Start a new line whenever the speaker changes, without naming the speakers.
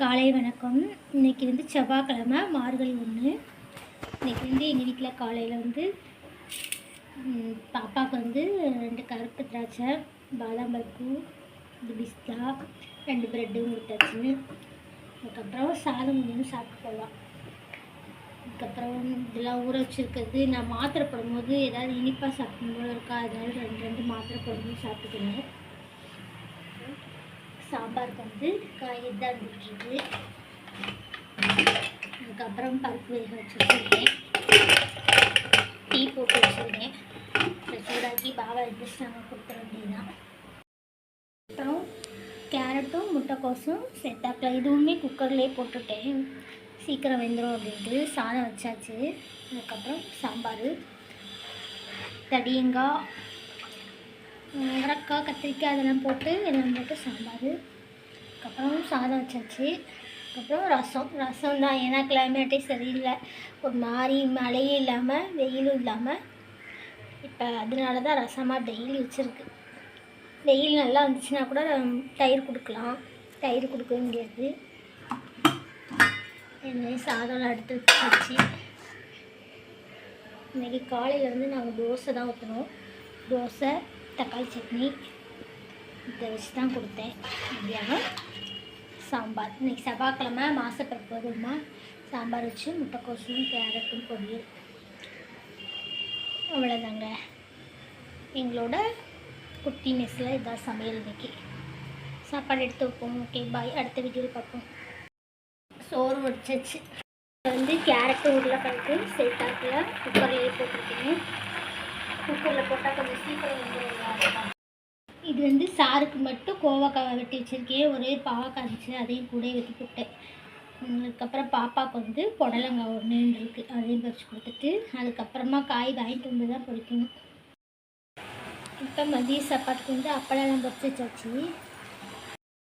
காலை வணக்கம். இன்றைக்கி வந்து செவ்வாய்க்கிழமை மார்கழி ஒன்று இன்றைக்கி வந்து எங்கள் வீட்டில் காலையில் வந்து பாப்பாவுக்கு வந்து ரெண்டு கருப்பு திராட்சை பாதாம் பருப்பு இது பிஸ்தா ரெண்டு ப்ரெட்டும் கொடுத்தாச்சு. அதுக்கப்புறம் சாதம் கொஞ்சம் சாப்பிட்டு போகலாம் அதுக்கப்புறம் இதெல்லாம் ஊற வச்சுருக்கிறது. நான் மாத்திரை போடும்போது ஏதாவது இனிப்பாக சாப்பிடணும் போல இருக்கா? அதனால ரெண்டு ரெண்டு மாத்திரை போடும்போது சாப்பிட்டுக்கணும். சாம்பாருக்கு வந்து காய்கறி தான் இருந்துட்டுருக்கு அதுக்கப்புறம் பருப்பு வேக வச்சுருக்கேன் டீ போட்டு வச்சுருக்கேன் சூடாக்கி பாபா எதிர்த்தாங்க கொடுத்துட வேண்டியதுதான். அப்புறம் கேரட்டும் முட்டைக்கோசும் சேர்த்தாப்பில் இதுவுமே குக்கர்லேயே போட்டுட்டேன். சீக்கிரம் வெந்துடும் அப்படின்ட்டு சாதம் வச்சாச்சு. அதுக்கப்புறம் சாம்பார் தடியங்காய் அவரக்காய் கத்திரிக்காய் அதெல்லாம் போட்டு எல்லாம் போட்டு சாம்பார். அதுக்கப்புறம் சாதம் வச்சாச்சு. அதுக்கப்புறம் ரசம். ரசம் தான். ஏன்னா கிளைமேட்டே சரியில்லை. ஒரு மாதிரி மழையும் இல்லாமல் வெயிலும் இல்லாமல் இப்போ அதனால தான் ரசமாக டெய்லி வச்சுருக்கு. வெயில் நல்லா வந்துச்சுன்னா கூட தயிர் கொடுக்கலாம். தயிர் கொடுக்க முடியாது என்ன சாதம்லாம் எடுத்து வச்சு இன்றைக்கி காலையில் வந்து நாங்கள் தோசை தான் ஊற்றணும் தோசை தக்காளி சட்னி இதை வச்சு தான் கொடுத்தேன். மத்தியானம் சாம்பார். இன்றைக்கி செவ்வாய்க்கிழமை மாசப்பருப்பு வருமா சாம்பார் வச்சு முட்டைக்கோசும் கேரட்டும் பொரியல். அவ்வளோதாங்க எங்களோட குட்டி மெஸ்ஸில் இதான் சமையல் இன்னைக்கு. சாப்பாடு எடுத்து வைப்போம். ஓகே பாய் அடுத்த வீடியோவில் பார்ப்போம். சோறு வச்சாச்சு வந்து கேரட்டு உருளைக்கிழங்கு சேர்த்தாப்புல குக்கர்லேயே போட்டிருக்கேன். குக்கரில் போட்டால் கொஞ்சம் சீக்கிரம் வந்து இது வந்து சாருக்கு மட்டும் கோவக்காய் வெட்டி வச்சுருக்கேன். ஒரே பாவக்காய் இருந்துச்சு அதையும் கூட வெட்டி போட்டேன். அதுக்கப்புறம் பாப்பாவுக்கு வந்து புடலங்காய் ஒன்று இருக்குது அதையும் பறித்து கொடுத்துட்டு அதுக்கப்புறமா காய் வாங்கிட்டு வந்து தான் பொறிக்கணும் இப்போ மதிய சாப்பாட்டுக்கு வந்து அப்பளம் பொரிச்சு வச்சாச்சு.